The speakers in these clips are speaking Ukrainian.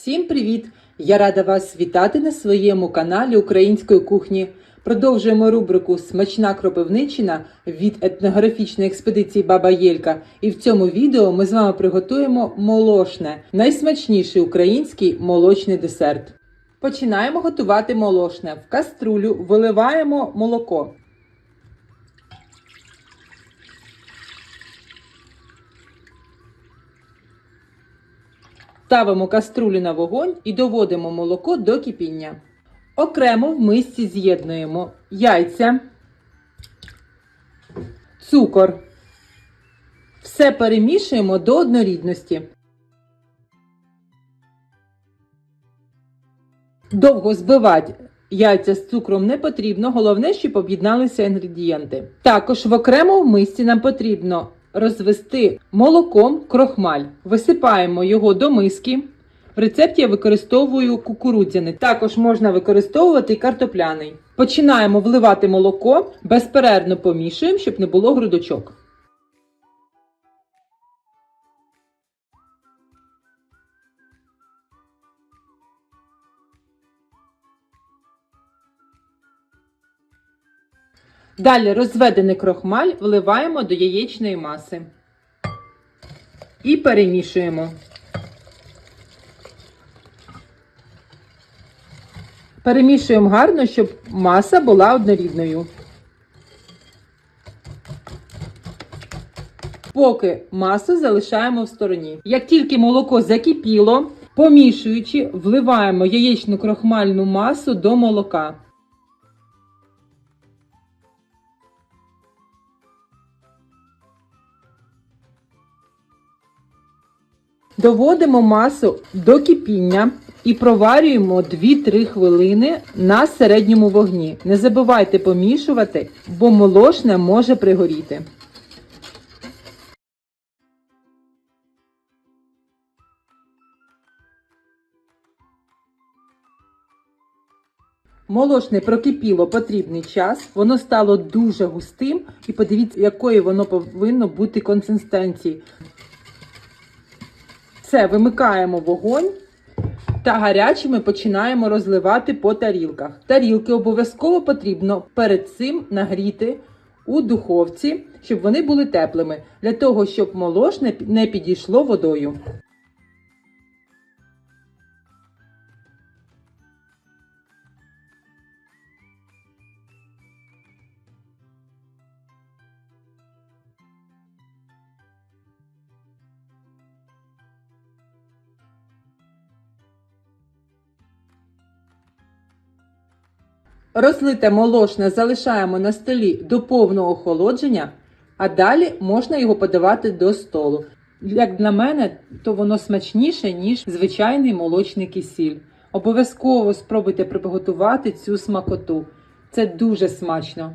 Всім привіт! Я рада вас вітати на своєму каналі української кухні. Продовжуємо рубрику Смачна кропивничина від етнографічної експедиції Баба Єлька. І в цьому відео ми з вами приготуємо молошне, найсмачніший український молочний десерт. Починаємо готувати молошне. В каструлю виливаємо молоко. Ставимо каструлю на вогонь і доводимо молоко до кипіння. Окремо в мисці з'єднуємо яйця, цукор. Все перемішуємо до однорідності. Довго збивати яйця з цукром не потрібно, головне, щоб об'єдналися інгредієнти. Також в окремо в мисці нам потрібно розвести молоком крохмаль. Висипаємо його до миски. В рецепті я використовую кукурудзяний. Також можна використовувати і картопляний. Починаємо вливати молоко, безперервно помішуємо, щоб не було грудочок. Далі розведений крохмаль вливаємо до яєчної маси і перемішуємо. Перемішуємо гарно, щоб маса була однорідною. Поки масу залишаємо в стороні. Як тільки молоко закипіло, помішуючи, вливаємо яєчну крохмальну масу до молока. Доводимо масу до кипіння і проварюємо 2-3 хвилини на середньому вогні. Не забувайте помішувати, бо молочне може пригоріти. Молочне прокипіло потрібний час, воно стало дуже густим, і подивіться, якої воно повинно бути консистенції. Все, вимикаємо вогонь та гарячими починаємо розливати по тарілках. Тарілки обов'язково потрібно перед цим нагріти у духовці, щоб вони були теплими, для того, щоб молош не підійшло водою. Розлите молочне залишаємо на столі до повного охолодження, а далі можна його подавати до столу. Як для мене, то воно смачніше, ніж звичайний молочний кисіль. Обов'язково спробуйте приготувати цю смакоту. Це дуже смачно.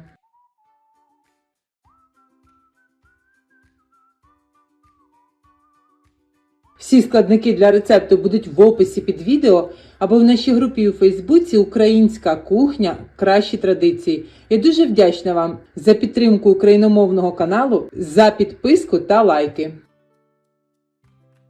Всі складники для рецепту будуть в описі під відео або в нашій групі у Фейсбуці Українська кухня Кращі традиції. Я дуже вдячна вам за підтримку україномовного каналу, за підписку та лайки.